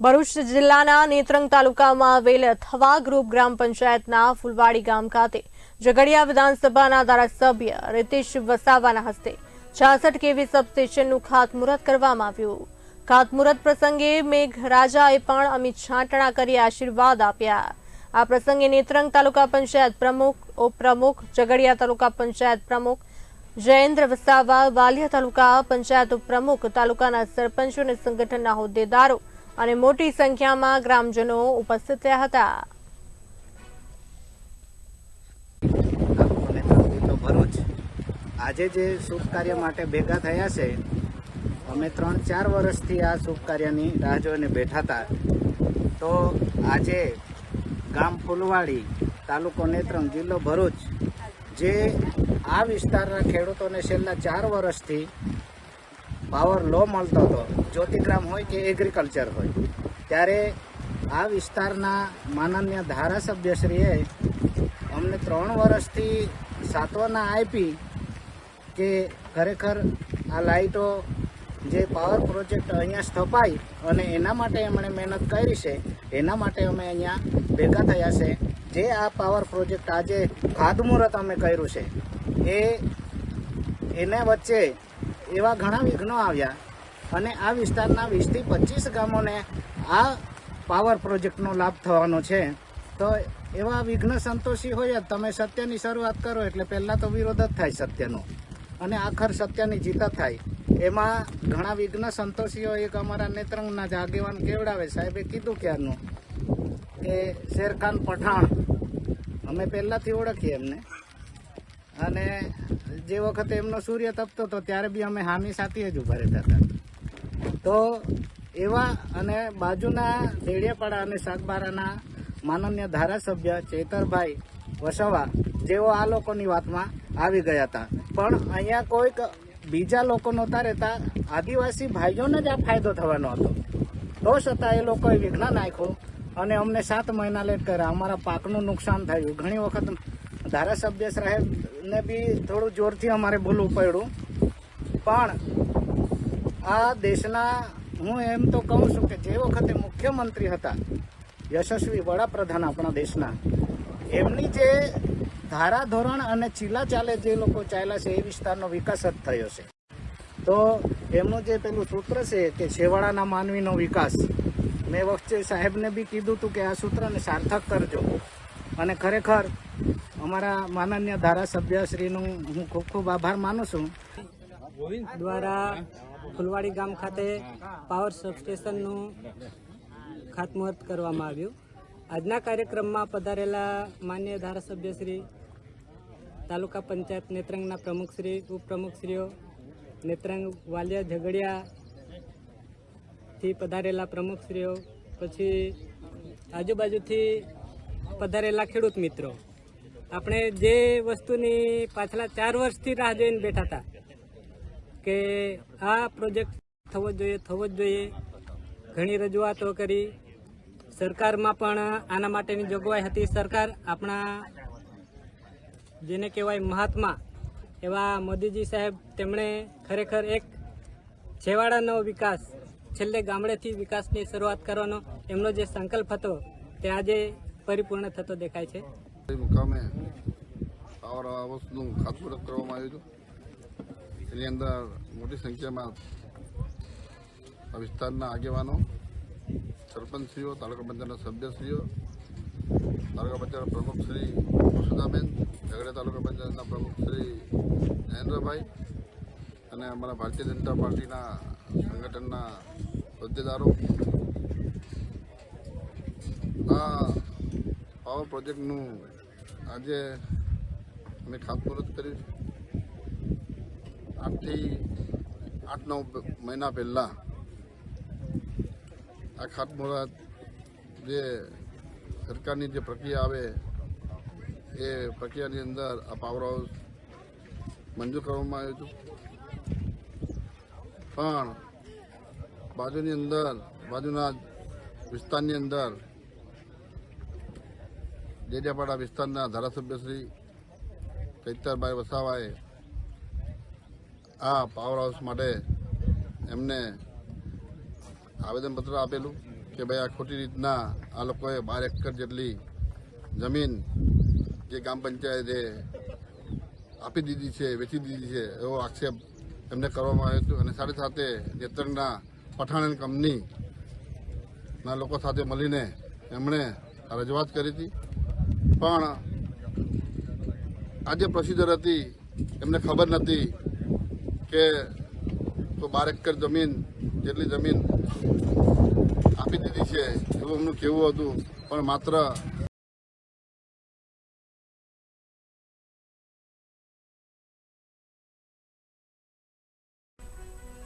ભરૂચ જિલ્લાના નેત્રંગ તાલુકામાં આવેલ થવા ગ્રુપ ગ્રામ પંચાયતના ફુલવાડી ગામ ખાતે ઝઘડિયા વિધાનસભાના ધારાસભ્ય રીતેશ વસાવાના હસ્તે છાસઠ કેવી સબસ્ટેશનનું ખાતમુહૂર્ત કરવામાં આવ્યું. ખાતમુહૂર્ત પ્રસંગે મેઘરાજાએ પણ અમિત છાંટણા કરી આશીર્વાદ આપ્યા. આ પ્રસંગે નેત્રંગ તાલુકા પંચાયત પ્રમુખ, ઉપપ્રમુખ, ઝઘડિયા તાલુકા પંચાયત પ્રમુખ જયેન્દ્ર વસાવા, વાલિયા તાલુકા પંચાયત ઉપપ્રમુખ, તાલુકાના સરપંચો અને સંગઠનના હોદ્દેદારો અને મોટી સંખ્યામાં ગ્રામજનો ઉપસ્થિત રહ્યા હતા. ભરૂચ. આજે જે શુભ કાર્ય માટે ભેગા થયા છે, અમે ત્રણ ચાર વર્ષથી આ શુભ કાર્યની રાહ જોઈને બેઠા હતા. તો આજે ગામ ફૂલવાડી તાલુકો નેત્રંગ જિલ્લો ભરૂચ, જે આ વિસ્તારના ખેડૂતોને છેલ્લા ચાર વર્ષથી પાવર લો મળતો હતો જ્યોતિગ્રામ હોય કે એગ્રીકલ્ચર હોય, ત્યારે આ વિસ્તારના માનન્ય ધારાસભ્યશ્રીએ અમને ત્રણ વર્ષથી સાત્વના આપી કે ખરેખર આ લાઇટો જે પાવર પ્રોજેક્ટ અહીંયા સ્થપાય અને એના માટે એમણે મહેનત કરી છે, એના માટે અમે અહીંયા ભેગા થયા છે. જે આ પાવર પ્રોજેક્ટ આજે ખાતમુહૂર્ત અમે કર્યું છે, એ એના વચ્ચે એવા ઘણા વિઘ્નો આવ્યા અને આ વિસ્તારના વીસથી પચીસ ગામોને આ પાવર પ્રોજેક્ટનો લાભ થવાનો છે. તો એવા વિઘ્ન સંતોષી હોય જ તમે સત્યની શરૂઆત કરો એટલે પહેલાં તો વિરોધ જ થાય સત્યનો. અને આખર સત્યની જીત થાય. એમાં ઘણા વિઘ્ન સંતોષીઓ એક અમારા નેત્રંગના જ આગેવાન કેવડાવે સાહેબે કીધું ક્યારનું કે શેરખાન પઠાણ. અમે પહેલાંથી ઓળખીએ એમને. અને જે વખતે એમનો સૂર્ય તપતો હતો, ત્યારે બી અમે હામી સાથે જ ઊભા રહેતા હતા. તો એવા અને બાજુના દેડિયાપાડા અને સાગબારાના માનનીય ધારાસભ્ય ચેતરભાઈ વસવા જેઓ આ લોકોની વાતમાં આવી ગયા હતા. પણ અહીંયા કોઈક બીજા લોકો નહોતા રહેતા. આદિવાસી ભાઈઓને જ આ ફાયદો થવાનો હતો. તો છતાં એ લોકોએ વિઘ્ન નાખ્યું અને અમને સાત મહિના લેટ કર્યા. અમારા પાકનું નુકસાન થયું. ઘણી વખત ધારાસભ્ય સાહેબને બી થોડું જોરથી અમારે બોલવું પડ્યું પણ આ દેશના, હું એમ તો કહું છું કે જે વખતે મુખ્યમંત્રી હતા, યશસ્વી વડાપ્રધાન આપણા દેશના, એમની જે ધારાધોરણ અને ચીલા ચાલે જે લોકો ચાલ્યા છે એ વિસ્તારનો વિકાસ જ થયો છે. તો એમનું જે પેલું સૂત્ર છે કે છેવાડાના માનવીનો વિકાસ, મેં વખતે સાહેબને બી કીધું હતું કે આ સૂત્રને સાર્થક કરજો. અને ખરેખર અમારા માનનીય ધારાસભ્યશ્રીનું હું ખૂબ ખૂબ આભાર માનું છું. દ્વારા ફુલવાડી ગામ ખાતે પાવર સબસ્ટેશનનું ખાતમુહૂર્ત કરવામાં આવ્યું. આજના કાર્યક્રમમાં પધારેલા માન્ય ધારાસભ્ય શ્રી, તાલુકા પંચાયત નેત્રંગના પ્રમુખશ્રી ઉપપ્રમુખશ્રીઓ, નેત્રંગ વાલિયા ઝઘડિયાથી પધારેલા પ્રમુખશ્રીઓ, પછી આજુબાજુથી પધારેલા ખેડૂત મિત્રો. આપણે જે વસ્તુની પાછલા ચાર વર્ષથી રાહ જોઈને બેઠા હતા કે આ પ્રોજેક્ટ થવો જોઈએ, થવો જ જોઈએ. ઘણી રજૂઆતો કરી. સરકારમાં પણ આના માટેની જોગવાઈ હતી. સરકાર આપણા જેને કહેવાય મહાત્મા એવા મોદીજી સાહેબ તેમણે ખરેખર એક છેવાડાનો વિકાસ, છેલ્લે ગામડેથી વિકાસની શરૂઆત કરવાનો એમનો જે સંકલ્પ હતો તે આજે પરિપૂર્ણ થતો દેખાય છે. મુકામે પાવર હાઉસનું ખાતમુહૂર્ત કરવામાં આવ્યું હતું એની અંદર મોટી સંખ્યામાં વિસ્તારના આગેવાનો, સરપંચશ્રીઓ, તાલુકા પંચાયતના સભ્યશ્રીઓ, તાલુકા પંચાયતના પ્રમુખ શ્રી વસુધાબેન ઝઘડિયા તાલુકા પંચાયતના પ્રમુખ શ્રી નરેન્દ્રભાઈ અને અમારા ભારતીય જનતા પાર્ટીના સંગઠનના હોદ્દેદારો. આ પાવર પ્રોજેક્ટનું આજે અમે ખાતમુહૂર્ત કર્યું. આઠથી આઠ નવ મહિના પહેલાં આ ખાતમુહૂર્ત જે સરકારની જે પ્રક્રિયા આવે એ પ્રક્રિયાની અંદર આ પાવર હાઉસ મંજૂર કરવામાં આવ્યું હતું પણ બાજુની અંદર, બાજુના વિસ્તારની અંદર ડેડિયાપાડા વિસ્તારના ધારાસભ્ય શ્રી ચૈતરભાઈ વસાવાએ આ પાવર હાઉસ માટે એમને આવેદનપત્ર આપેલું કે ભાઈ આ ખોટી રીતના આ લોકોએ બાર એકર જેટલી જમીન જે ગ્રામ પંચાયતે આપી દીધી છે, વેચી દીધી છે, એવો આક્ષેપ એમને કરવામાં આવ્યો હતો. અને સાથે સાથે નેત્રંગના પઠાણ કંપની ના લોકો સાથે મળીને એમણે રજૂઆત કરી હતી. પણ આજે પ્રોસિજર હતી, એમને ખબર નથી કે તો બાર એકર જમીન, જેટલી જમીન આપી દીધી છે, એવું એમનું કહેવું હતું, પણ માત્ર